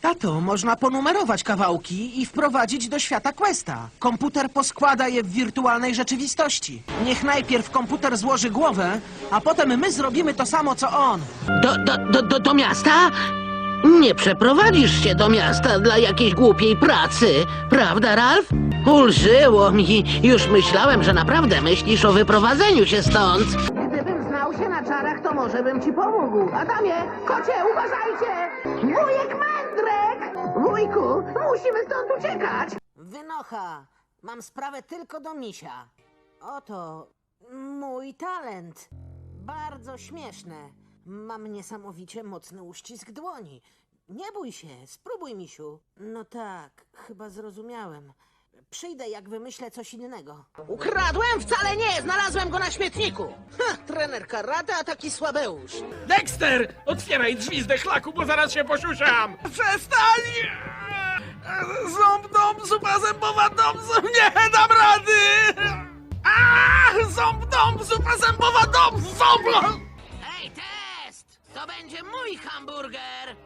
Tato, można ponumerować kawałki i wprowadzić do świata Questa. Komputer poskłada je w wirtualnej rzeczywistości. Niech najpierw komputer złoży głowę, a potem my zrobimy to samo, co on. Do, do, do, do, do miasta? Nie przeprowadzisz się do miasta dla jakiejś głupiej pracy, prawda, Ralf? Ulżyło mi. Już myślałem, że naprawdę myślisz o wyprowadzeniu się stąd. Znał się na czarach, to może bym ci pomógł. Adamie, kocie, uważajcie! Wujek Mędrek! Wujku, musimy stąd uciekać! Wynocha, mam sprawę tylko do misia. Oto mój talent. Bardzo śmieszne. Mam niesamowicie mocny uścisk dłoni. Nie bój się, spróbuj, misiu. No tak, chyba zrozumiałem. Przyjdę, jak wymyślę coś innego. Ukradłem? Wcale nie! Znalazłem go na śmietniku! Ha, trener karate, a taki słabeusz. Dexter! Otwieraj drzwi z dechlaku, bo zaraz się posiusiam! Przestań! Ząb dom, zupa zębowa dom, nie dam rady! A! Ząb dom, zupa zębowa dom, ząb! Ej, test! To będzie mój hamburger!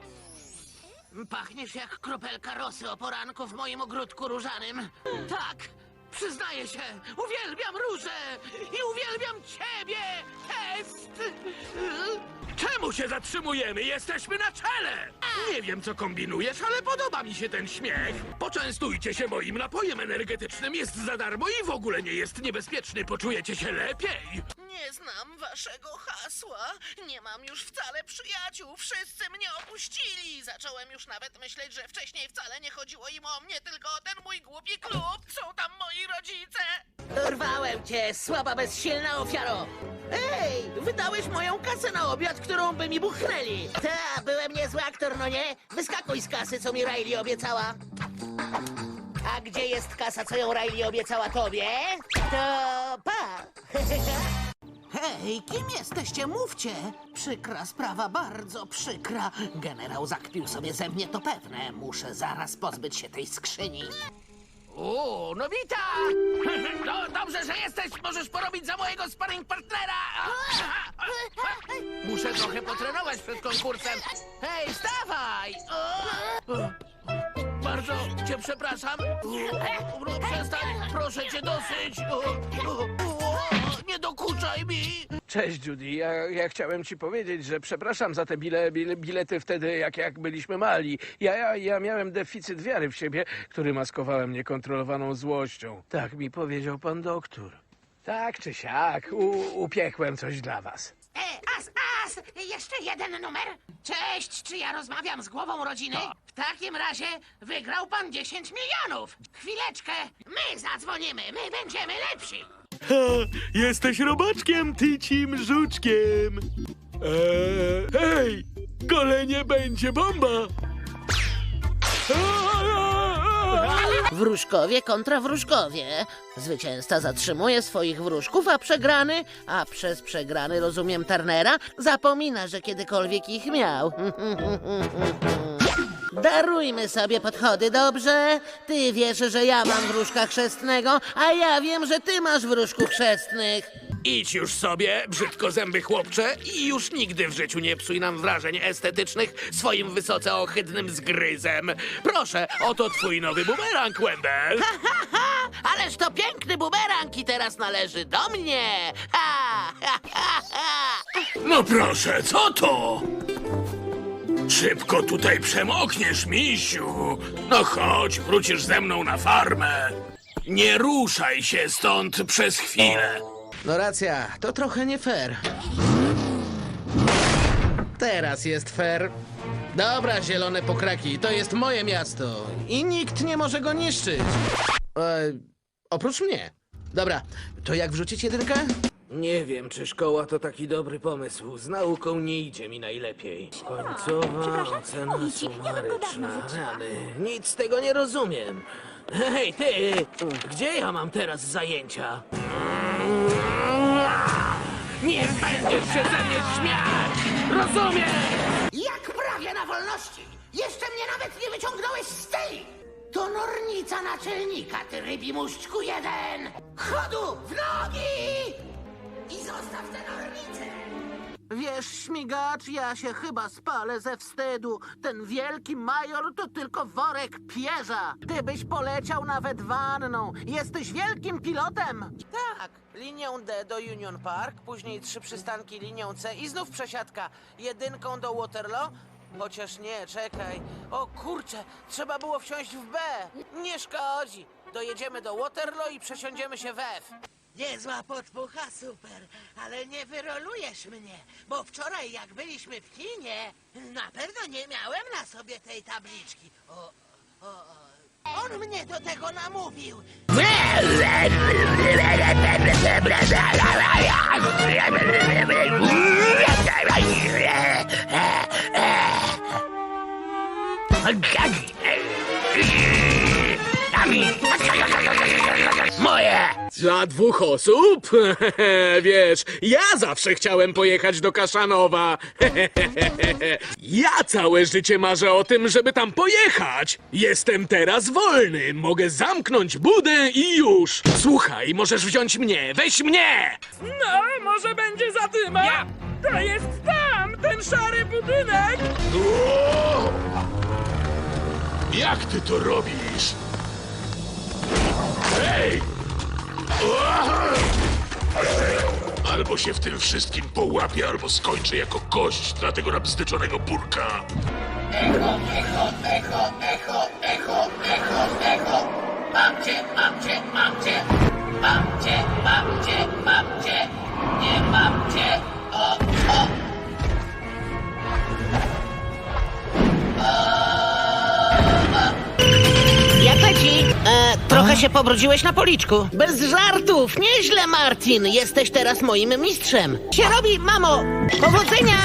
Pachniesz jak kropelka rosy o poranku w moim ogródku różanym. Tak, przyznaję się, uwielbiam róże i uwielbiam ciebie, test! Się zatrzymujemy? Jesteśmy na czele! Nie wiem, co kombinujesz, ale podoba mi się ten śmiech. Poczęstujcie się moim napojem energetycznym, jest za darmo i w ogóle nie jest niebezpieczny. Poczujecie się lepiej. Nie znam waszego hasła. Nie mam już wcale przyjaciół. Wszyscy mnie opuścili. Zacząłem już nawet myśleć, że wcześniej wcale nie chodziło im o mnie, tylko o ten mój głupi klub. Są tam moi rodzice. Dorwałem cię, słaba, bezsilna ofiaro! Ej, wydałeś moją kasę na obiad, którą by mi buchnęli! Ta, byłem niezły aktor, no nie? Wyskakuj z kasy, co mi Riley obiecała! A gdzie jest kasa, co ją Riley obiecała tobie? To pa! Hej, kim jesteście? Mówcie! Przykra sprawa, bardzo przykra. Generał zakpił sobie ze mnie, to pewne. Muszę zaraz pozbyć się tej skrzyni. O, Nobita! No, dobrze, że jesteś, możesz porobić za mojego sparring partnera! Muszę trochę potrenować przed konkursem. Hej! O! Bardzo cię przepraszam. Przestań, proszę cię dosyć. Mi. Cześć, Judy. Ja, ja chciałem ci powiedzieć, że przepraszam za te bile, bile, bilety wtedy, jak, jak byliśmy mali. Ja, ja, ja miałem deficyt wiary w siebie, który maskowałem niekontrolowaną złością. Tak mi powiedział pan doktor. Tak czy siak, u, upiekłem coś dla was. E, as, as! Jeszcze jeden numer. Cześć, czy ja rozmawiam z głową rodziny? W takim razie wygrał pan 10 milionów. Chwileczkę, my zadzwonimy, my będziemy lepsi. Jesteś robaczkiem, tycim żuczkiem. Eee, hej, golenie będzie bomba. Wróżkowie kontra wróżkowie. Zwycięzca zatrzymuje swoich wróżków, a przegrany, a przez przegrany rozumiem Turnera, zapomina, że kiedykolwiek ich miał. Darujmy sobie podchody, dobrze? Ty wiesz, że ja mam wróżka chrzestnego, a ja wiem, że ty masz wróżków chrzestnych. Idź już sobie, brzydko zęby chłopcze, i już nigdy w życiu nie psuj nam wrażeń estetycznych swoim wysoce ohydnym zgryzem. Proszę, oto twój nowy bumerang, Wendell. Ha, ależ to piękny bumerang i teraz należy do mnie. Ha, ha, ha, ha. No proszę, co to? Szybko tutaj przemokniesz, misiu. No chodź, wrócisz ze mną na farmę. Nie ruszaj się stąd przez chwilę. No racja, to trochę nie fair. Teraz jest fair. Dobra, zielone pokraki, to jest moje miasto i nikt nie może go niszczyć. E, oprócz mnie. Dobra, to jak wrzucić jedynkę? Nie wiem, czy szkoła to taki dobry pomysł. Z nauką nie idzie mi najlepiej. Końcowa ocena sumaryczna. Rany. Nic z tego nie rozumiem. Hej, ty! Gdzie ja mam teraz zajęcia? Nie będziesz się ze mnie śmiać! Rozumiesz? Jak prawie na wolności! Jeszcze mnie nawet nie wyciągnąłeś z tej! To nornica naczelnika, ty rybi muszczku jeden! Chodu w nogi! I zostaw tę nornicę! Wiesz, śmigacz, ja się chyba spalę ze wstydu. Ten wielki major to tylko worek pierza. Gdybyś poleciał nawet wanną. Jesteś wielkim pilotem. Tak, linią D do Union Park, później trzy przystanki linią C i znów przesiadka. Jedynką do Waterloo? Chociaż nie, czekaj. O kurczę, trzeba było wsiąść w B. Nie szkodzi. Dojedziemy do Waterloo i przesiądziemy się w F. Niezła podpucha, super, ale nie wyrolujesz mnie, bo wczoraj jak byliśmy w kinie, na pewno nie miałem na sobie tej tabliczki. O, o, o. On mnie do tego namówił. Dla dwóch osób? Wiesz, ja zawsze chciałem pojechać do Kaszanowa. ja całe życie marzę o tym, żeby tam pojechać. Jestem teraz wolny, mogę zamknąć budę i już. Słuchaj, możesz wziąć mnie, weź mnie! No, może będzie zadyma? To jest tam, ten szary budynek! Jak ty to robisz? Albo się w tym wszystkim połapie, albo skończę jako kość dla tego nabzdyczonego burka. Jak trochę się pobrudziłeś na policzku. Bez żartów, nieźle, Martin. Jesteś teraz moim mistrzem. Się robi, mamo! Powodzenia!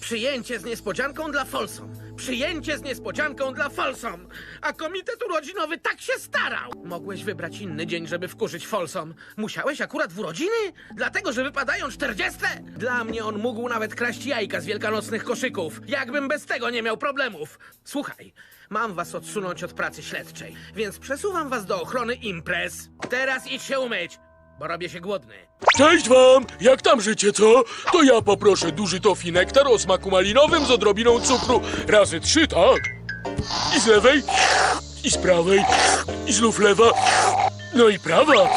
Przyjęcie z niespodzianką dla Folsom. Przyjęcie z niespodzianką dla Folsom. A komitet urodzinowy tak się starał. Mogłeś wybrać inny dzień, żeby wkurzyć Folsom. Musiałeś akurat w urodziny? Dlatego, że wypadają czterdzieste? Dla mnie on mógł nawet kraść jajka z wielkanocnych koszyków. Jakbym bez tego nie miał problemów. Słuchaj, mam was odsunąć od pracy śledczej, więc przesuwam was do ochrony imprez. Teraz idź się umyć, bo robię się głodny. Cześć wam! Jak tam życie, co? To ja poproszę duży tofi nektar o smaku malinowym z odrobiną cukru. Razy trzy, tak? I z lewej, i z prawej, i znów lewa, no i prawa.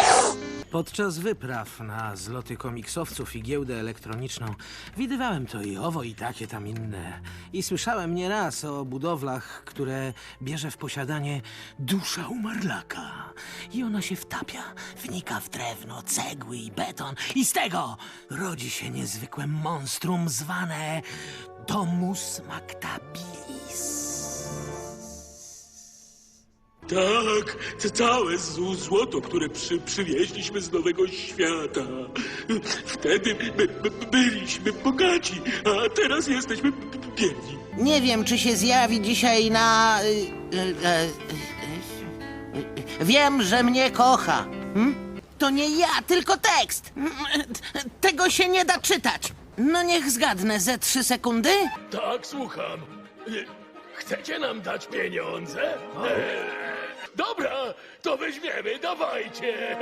Podczas wypraw na zloty komiksowców i giełdę elektroniczną widywałem to i owo i takie tam inne. I słyszałem nieraz o budowlach, które bierze w posiadanie dusza umarlaka. I ona się wtapia, wnika w drewno, cegły i beton i z tego rodzi się niezwykłe monstrum zwane Domus Mactabilis. Tak, to całe złoto, które przy, przywieźliśmy z Nowego Świata. Wtedy by, by, byliśmy bogaci, a teraz jesteśmy b- b- biedni. Nie wiem, czy się zjawi dzisiaj na... y, y, y, y, Wiem, że mnie kocha. Hm? To nie ja, tylko tekst. Mm, Tego się nie da czytać. No niech zgadnę, ze trzy sekundy? Tak, słucham. Chcecie nam dać pieniądze? Dobra, to weźmiemy, dawajcie.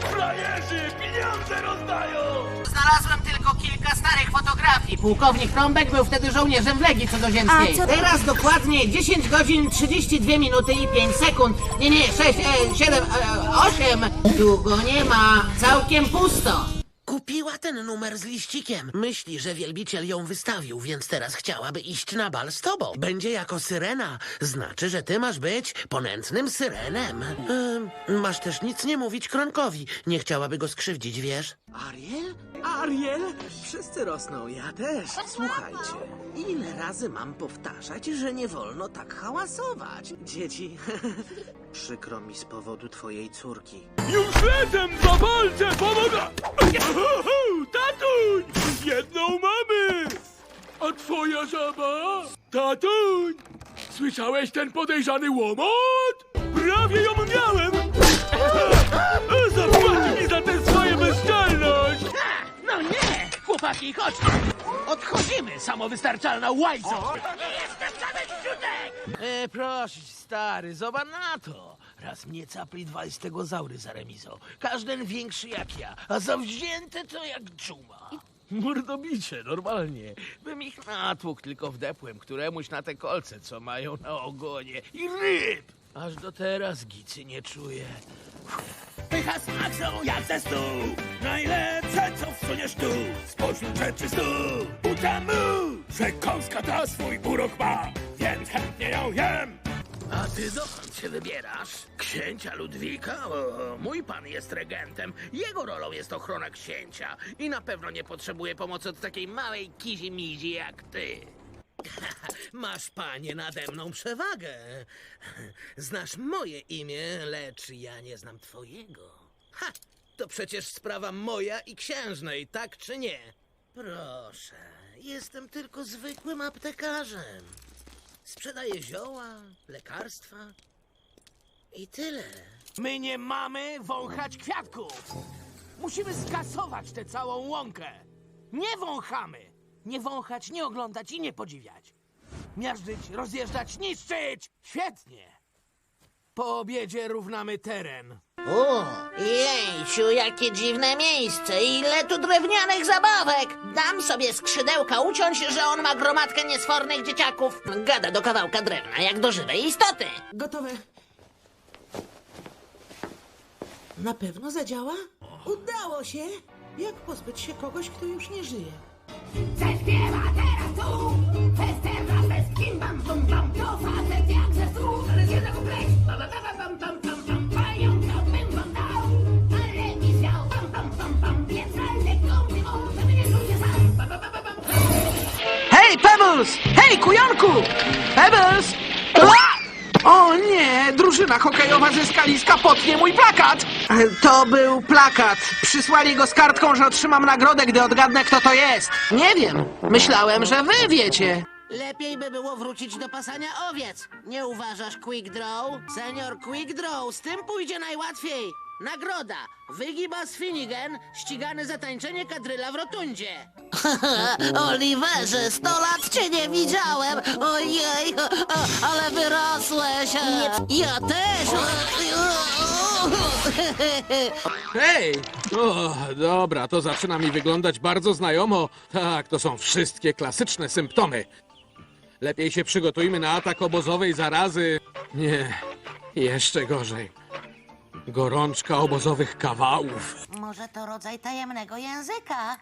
Frajerzy, pieniądze rozdają! Znalazłem tylko kilka starych fotografii. Pułkownik Trąbek był wtedy żołnierzem w Legii Cudzoziemskiej. Teraz dokładnie 10 godzin 32 minuty i 5 sekund. Nie, nie, 6, e, 7, e, 8. Długo nie ma. Całkiem pusto. Kupiła ten numer z liścikiem. Myśli, że wielbiciel ją wystawił, więc teraz chciałaby iść na bal z tobą. Będzie jako syrena. Znaczy, że ty masz być ponętnym syrenem. Ym, masz też nic nie mówić Kronkowi. Nie chciałaby go skrzywdzić, wiesz? Ariel? Ariel? Wszyscy rosną, ja też. Słuchajcie, ile razy mam powtarzać, że nie wolno tak hałasować? Dzieci, przykro mi z powodu twojej córki. Już lecem, zawalczę, pomogę! Tatuń! Jedną mamy! A twoja żaba? Tatuń! Słyszałeś ten podejrzany łomot? Prawie ją miałem! Zapłaci mi za tę swoją bezczelność! No nie! Chłopaki, chodźcie! Odchodzimy, samowystarczalna łajco! E, proszę, stary, zobacz na to. Raz mnie capli dwa stegozaury za remizo. Każden większy jak ja, a zawzięte to jak dżuma. Mordobicie, normalnie. Bym ich natłukł, tylko wdepłem któremuś na te kolce, co mają na ogonie. I ryb! Aż do teraz gicy nie czuję. Pycha smak są jak ze stu Najlepsze co wsuniesz tu Spośród rzeczy stu Utamu Przekąska ta swój urok ma Więc chętnie ją jem A ty dokąd się wybierasz? Księcia Ludwika? O, mój pan jest regentem. Jego rolą jest ochrona księcia. I na pewno nie potrzebuje pomocy od takiej małej kizi-mizi jak ty. Masz, panie, nade mną przewagę. Znasz moje imię, lecz ja nie znam twojego. Ha! To przecież sprawa moja i księżnej, tak czy nie? Proszę, jestem tylko zwykłym aptekarzem. Sprzedaję zioła, lekarstwa i tyle. My nie mamy wąchać kwiatków. Musimy skasować tę całą łąkę. Nie wąchamy. Nie wąchać, nie oglądać i nie podziwiać. Miażdżyć, rozjeżdżać, niszczyć. Świetnie. Po obiedzie równamy teren. O, jejciu, jakie dziwne miejsce. Ile tu drewnianych zabawek. Dam sobie skrzydełka uciąć, że on ma gromadkę niesfornych dzieciaków. Gada do kawałka drewna, jak do żywej istoty. Gotowe. Na pewno zadziała? Udało się! Jak pozbyć się kogoś, kto już nie żyje? Zaśpiewa teraz tu Fester bez kim bam bum bam To facet Hej, Pebbles! Hej, kujonku! Pebbles! O nie, drużyna hokejowa ze skaliska potnie mój plakat! To był plakat. Przysłali go z kartką, że otrzymam nagrodę, gdy odgadnę, kto to jest. Nie wiem. Myślałem, że wy wiecie. Lepiej by było wrócić do pasania owiec. Nie uważasz, Quick Draw? Senior Quick Draw, z tym pójdzie najłatwiej. Nagroda. Wygibas Finnegan, ścigany za tańczenie kadryla w rotundzie. Oliverze, sto lat cię nie widziałem. Ojej, ale wyrosłeś. Ja też. Hej! O, dobra, to zaczyna mi wyglądać bardzo znajomo. Tak, to są wszystkie klasyczne symptomy. Lepiej się przygotujmy na atak obozowej zarazy. Nie, jeszcze gorzej. Gorączka obozowych kawałów. Może to rodzaj tajemnego języka?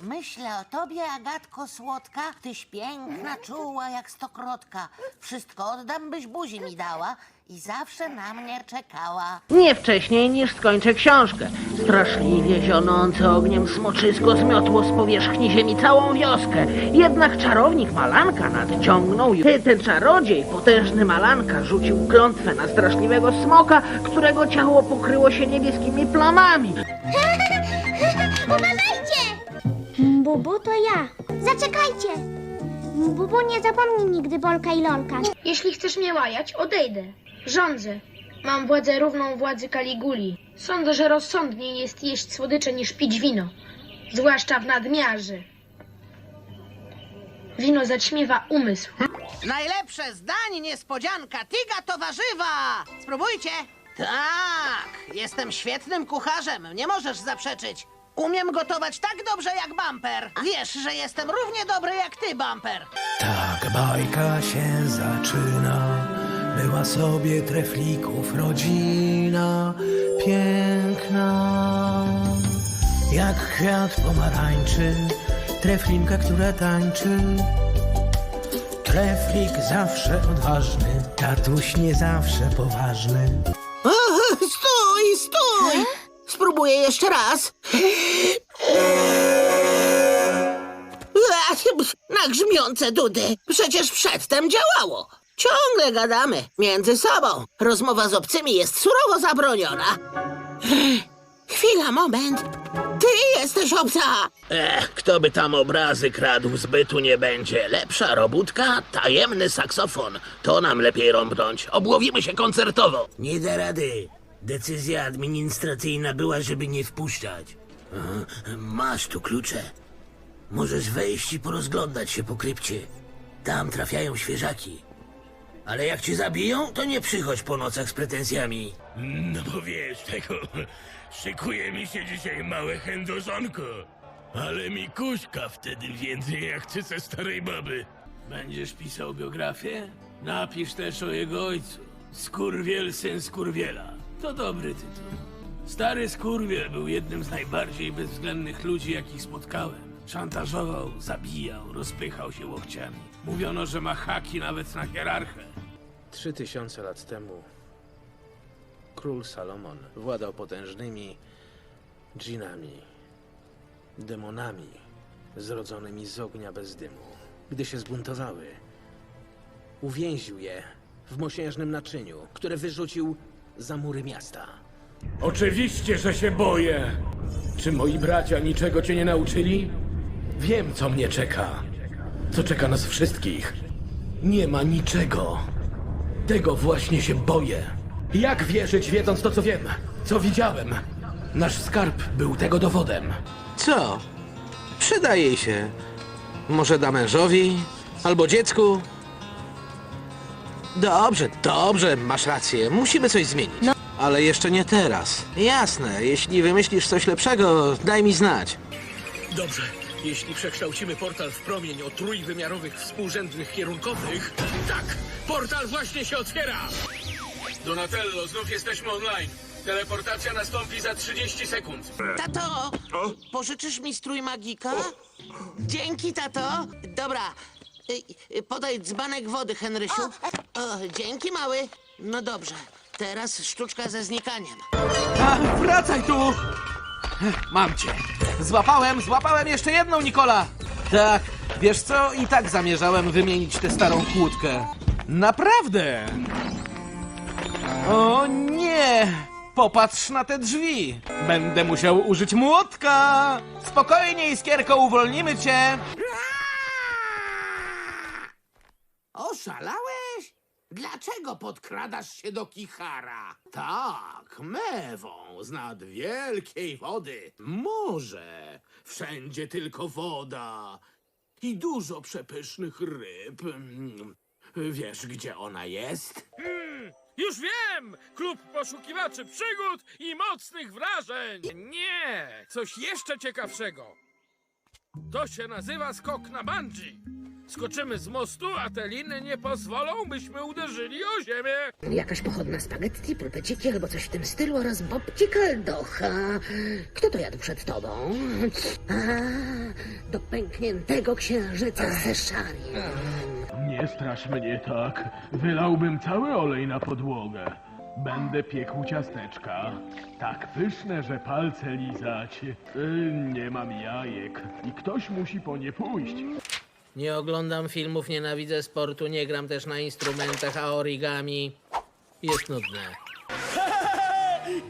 Myślę o tobie, Agatko słodka. Tyś piękna, czuła jak stokrotka. Wszystko oddam, byś buzi mi dała i zawsze na mnie czekała. Nie wcześniej niż skończę książkę. Straszliwie zionące ogniem smoczysko zmiotło z powierzchni ziemi całą wioskę. Jednak czarownik Malanka nadciągnął i ten czarodziej, potężny Malanka, rzucił klątwę na straszliwego smoka, którego ciało pokryło się niebieskimi plamami. Uważajcie! Bubu to ja. Zaczekajcie! Bubu nie zapomni nigdy Bolka i Lolka. Jeśli chcesz mnie łajać, odejdę. Rządzę. Mam władzę równą władzy Kaliguli. Sądzę, że rozsądniej jest jeść słodycze niż pić wino. Zwłaszcza w nadmiarze. Wino zaćmiewa umysł. Najlepsze zdań, niespodzianka, tyga to warzywa! Spróbujcie! Tak, jestem świetnym kucharzem, nie możesz zaprzeczyć. Umiem gotować tak dobrze jak Bumper. Wiesz, że jestem równie dobry jak ty, Bumper. Tak bajka się zaczyna. Była sobie treflików rodzina piękna. Jak kwiat pomarańczy, treflinka, która tańczy. Treflik zawsze odważny, tatuś nie zawsze poważny. Stój, stój! Spróbuję jeszcze raz. Na grzmiące dudy. Przecież przedtem działało. Ciągle gadamy między sobą. Rozmowa z obcymi jest surowo zabroniona. Chwila, moment. Ty jesteś obca! Ech, kto by tam obrazy kradł, zbytu nie będzie. Lepsza robótka, tajemny saksofon. To nam lepiej rąbnąć. Obłowimy się koncertowo. Nie da rady. Decyzja administracyjna była, żeby nie wpuszczać. Masz tu klucze. Możesz wejść i porozglądać się po krypcie. Tam trafiają świeżaki. Ale jak cię zabiją, to nie przychodź po nocach z pretensjami. No bo wiesz, tego... Szykuje mi się dzisiaj małe chędożonko. Ale mi kuśka wtedy więcej jak chce ze starej baby. Będziesz pisał biografię? Napisz też o jego ojcu. Skurwiel, syn Skurwiela. To dobry tytuł. Stary Skurwiel był jednym z najbardziej bezwzględnych ludzi, jakich spotkałem. Szantażował, zabijał, rozpychał się łokciami. Mówiono, że ma haki nawet na hierarchę. Trzy tysiące lat temu król Salomon władał potężnymi dżinami, demonami zrodzonymi z ognia bez dymu. Gdy się zbuntowały, uwięził je w mosiężnym naczyniu, które wyrzucił za mury miasta. Oczywiście, że się boję. Czy moi bracia niczego cię nie nauczyli? Wiem, co mnie czeka. Co czeka nas wszystkich. Nie ma niczego. Tego właśnie się boję. Jak wierzyć, wiedząc to, co wiem, co widziałem? Nasz skarb był tego dowodem. Co? Przyda jej się. Może da mężowi? Albo dziecku? Dobrze, dobrze, masz rację. Musimy coś zmienić. Ale jeszcze nie teraz. Jasne, jeśli wymyślisz coś lepszego, daj mi znać. Dobrze, jeśli przekształcimy portal w promień o trójwymiarowych współrzędnych kierunkowych... Tak! Portal właśnie się otwiera! Donatello, znów jesteśmy online. Teleportacja nastąpi za 30 sekund. Tato, pożyczysz mi strój magika? Dzięki, tato. Dobra, y, y, podaj dzbanek wody, Henrysiu. O, dzięki, mały. No dobrze, teraz sztuczka ze znikaniem. A, wracaj tu! Mam cię. Złapałem, złapałem jeszcze jedną, Nikola! Tak, wiesz co? I tak zamierzałem wymienić tę starą kłódkę. Naprawdę! O nie! Popatrz na te drzwi! Będę musiał użyć młotka! Spokojnie, Iskierko, uwolnimy cię! Oszalałeś? Dlaczego podkradasz się do Kichara? Tak, mewą z nad wielkiej wody. Morze. Wszędzie tylko woda. I dużo przepysznych ryb. Wiesz, gdzie ona jest? Już wiem! Klub poszukiwaczy przygód i mocnych wrażeń! Nie! Coś jeszcze ciekawszego! To się nazywa skok na bungee. Skoczymy z mostu, a te liny nie pozwolą, byśmy uderzyli o ziemię. Jakaś pochodna spaghetti, pulpeciki albo coś w tym stylu oraz bobci kaldocha. Kto to jadł przed tobą? A, do pękniętego księżyca ze szariem. Nie strasz mnie tak. Wylałbym cały olej na podłogę. Będę piekł ciasteczka. Tak pyszne, że palce lizać. Y, nie mam jajek i ktoś musi po nie pójść. Nie oglądam filmów, nienawidzę sportu, nie gram też na instrumentach, a origami jest nudne.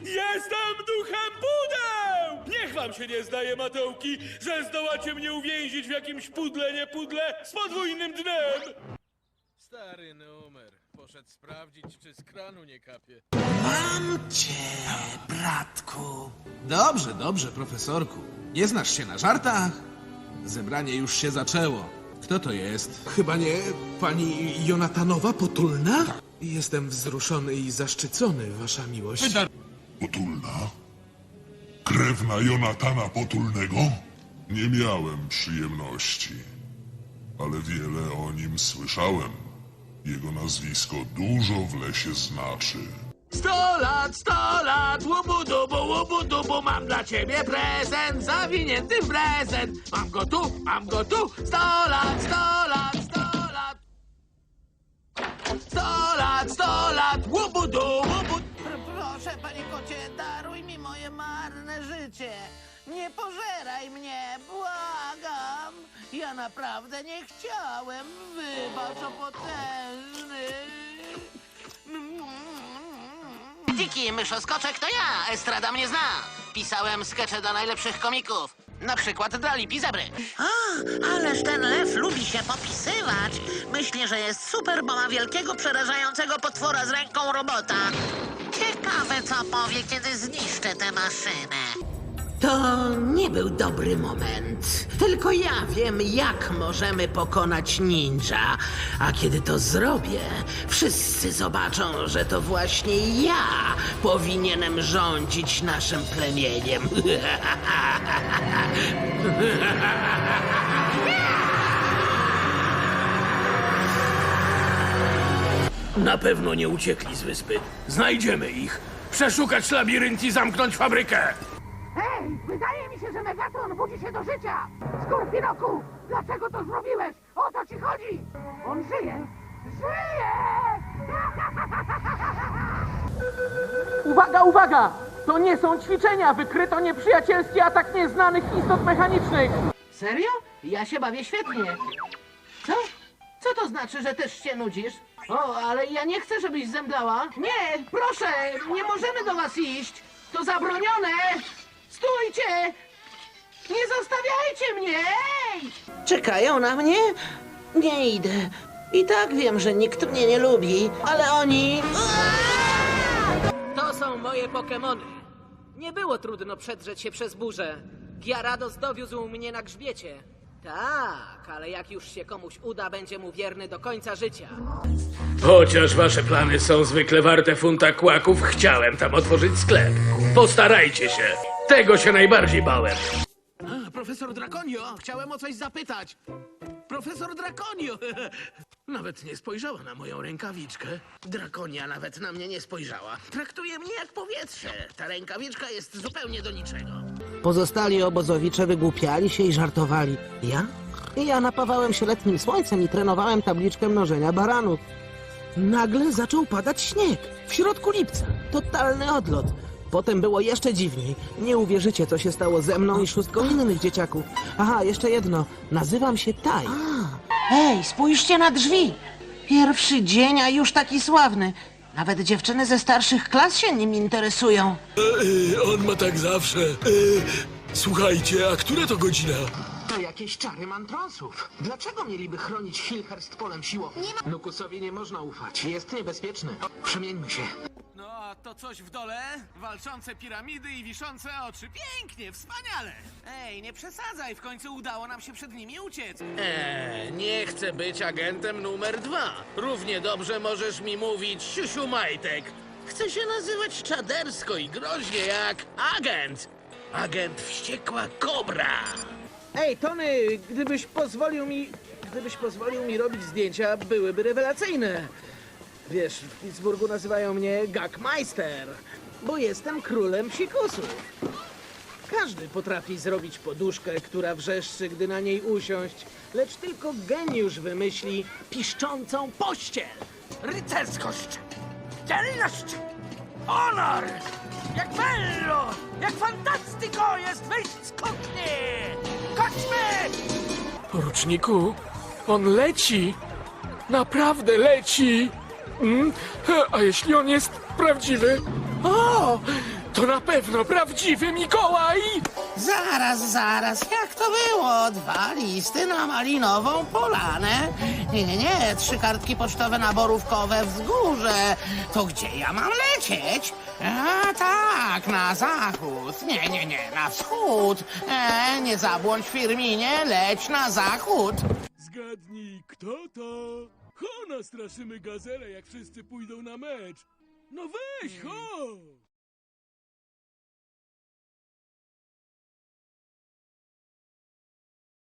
Jestem duchem pudeł! Niech wam się nie zdaje, Matełki, że zdołacie mnie uwięzić w jakimś pudle, nie pudle z podwójnym dnem! Stary numer. Poszedł sprawdzić, czy z kranu nie kapie. Mam cię, bratku. Dobrze, dobrze, profesorku. Nie znasz się na żartach? Zebranie już się zaczęło. Kto to jest? Chyba nie pani Jonatanowa Potulna? Jestem wzruszony i zaszczycony, wasza miłość. Potulna? Krewna Jonatana Potulnego? Nie miałem przyjemności, ale wiele o nim słyszałem. Jego nazwisko dużo w lesie znaczy. Sto lat, sto lat, łubu-dubu, łubu-dubu, mam dla ciebie prezent, zawinięty w prezent. Mam go tu, mam go tu, sto lat, sto lat, sto lat. Sto lat, sto lat, łubu-du, łubu... Proszę, panie kocie, daruj mi moje marne życie. Nie pożeraj mnie, błagam. Ja naprawdę nie chciałem, wybacz o potężny. Dziki myszoskoczek to ja, Estrada mnie zna. Pisałem skecze dla najlepszych komików. Na przykład dla Lipi Zebry. A, ależ ten lew lubi się popisywać. Myśli, że jest super, bo ma wielkiego, przerażającego potwora z ręką robota. Ciekawe, co powie, kiedy zniszczę tę maszynę. To nie był dobry moment. Tylko ja wiem, jak możemy pokonać ninja. A kiedy to zrobię, wszyscy zobaczą, że to właśnie ja powinienem rządzić naszym plemieniem. Na pewno nie uciekli z wyspy. Znajdziemy ich. Przeszukać labirynt i zamknąć fabrykę. Hej, wydaje mi się, że Megatron budzi się do życia! Skorpinoku, dlaczego to zrobiłeś? O co ci chodzi? On żyje! Żyje! Uwaga, uwaga! To nie są ćwiczenia! Wykryto nieprzyjacielski atak nieznanych istot mechanicznych! Serio? Ja się bawię świetnie. Co? Co to znaczy, że też się nudzisz? O, ale ja nie chcę, żebyś zemdlała. Nie, proszę, nie możemy do was iść. To zabronione. Stójcie! Nie zostawiajcie mnie! Ej! Czekają na mnie? Nie idę. I tak wiem, że nikt mnie nie lubi, ale oni... To są moje Pokemony. Nie było trudno przedrzeć się przez burzę. Gyarados dowiózł mnie na grzbiecie. Tak, ale jak już się komuś uda, będzie mu wierny do końca życia. Chociaż wasze plany są zwykle warte funta kłaków, chciałem tam otworzyć sklep. Postarajcie się. Tego się najbardziej bałem. A, profesor Drakonio, chciałem o coś zapytać. Profesor Drakonio! Nawet nie spojrzała na moją rękawiczkę. Drakonia nawet na mnie nie spojrzała. Traktuje mnie jak powietrze. Ta rękawiczka jest zupełnie do niczego. Pozostali obozowicze wygłupiali się i żartowali. Ja? I ja napawałem się letnim słońcem i trenowałem tabliczkę mnożenia baranów. Nagle zaczął padać śnieg. W środku lipca. Totalny odlot. Potem było jeszcze dziwniej. Nie uwierzycie, co się stało ze mną i szóstką innych dzieciaków. Aha, jeszcze jedno. Nazywam się Tai. Ej, spójrzcie na drzwi! Pierwszy dzień, a już taki sławny. Nawet dziewczyny ze starszych klas się nim interesują. E, on ma tak zawsze. E, słuchajcie, a która to godzina? To jakieś czary mantrosów. Dlaczego mieliby chronić Hilhurst polem siłowym? Nukusowi nie można ufać. Jest niebezpieczny. Przemieńmy się. A to coś w dole? Walczące piramidy i wiszące oczy. Pięknie, wspaniale! Ej, nie przesadzaj, w końcu udało nam się przed nimi uciec. Eee, nie chcę być agentem numer dwa. Równie dobrze możesz mi mówić siusiu majtek. Chcę się nazywać czadersko i groźnie jak agent. Agent wściekła kobra. Ej, Tony, gdybyś pozwolił mi... Gdybyś pozwolił mi robić zdjęcia, byłyby rewelacyjne. Wiesz, w Pittsburghu nazywają mnie Gagmeister, bo jestem królem psikusów. Każdy potrafi zrobić poduszkę, która wrzeszczy, gdy na niej usiąść, lecz tylko geniusz wymyśli piszczącą pościel. Rycerskość! Dzielność! Honor! Jak bello! Jak fantastyko jest wyjść z kuchni! Chodźmy! Poruczniku, on leci. Naprawdę leci. Mm? A jeśli on jest prawdziwy? O! To na pewno prawdziwy Mikołaj! Zaraz, zaraz, jak to było? Dwa listy na malinową polanę? Nie, nie, nie, trzy kartki pocztowe naborówkowe wzgórze. To gdzie ja mam lecieć? A tak, na zachód. Nie, nie, nie, na wschód. E, nie zabłądź Firminie, leć na zachód. Zgadnij, kto to? Ho, nastraszymy gazelę, jak wszyscy pójdą na mecz. No weź, ho!